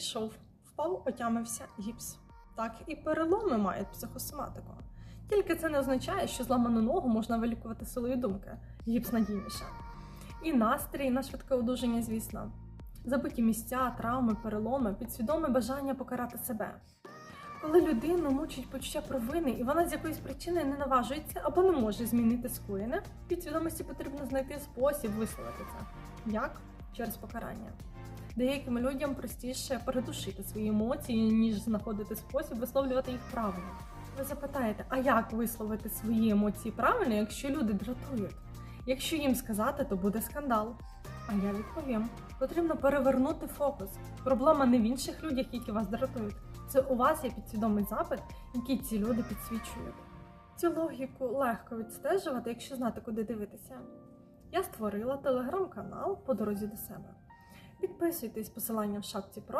Ішов, впав, отямився, гіпс. Так і переломи мають психосоматику. Тільки це не означає, що зламану ногу можна вилікувати силою думки. Гіпс надійніше. І настрій на швидке одужання, звісно. Забиті місця, травми, переломи, підсвідоме бажання покарати себе. Коли людину мучить почуття провини, і вона з якоїсь причини не наважується або не може змінити скоєне, підсвідомості потрібно знайти спосіб висловити це. Як? Через покарання. Деяким людям простіше передушити свої емоції, ніж знаходити спосіб висловлювати їх правильно. Ви запитаєте, а як висловити свої емоції правильно, якщо люди дратують? Якщо їм сказати, то буде скандал. А я відповім: потрібно перевернути фокус. Проблема не в інших людях, які вас дратують. Це у вас є підсвідомий запит, який ці люди підсвічують. Цю логіку легко відстежувати, якщо знати, куди дивитися. Я створила телеграм-канал по дорозі до себе. Підписуйтесь посилання в шапці про.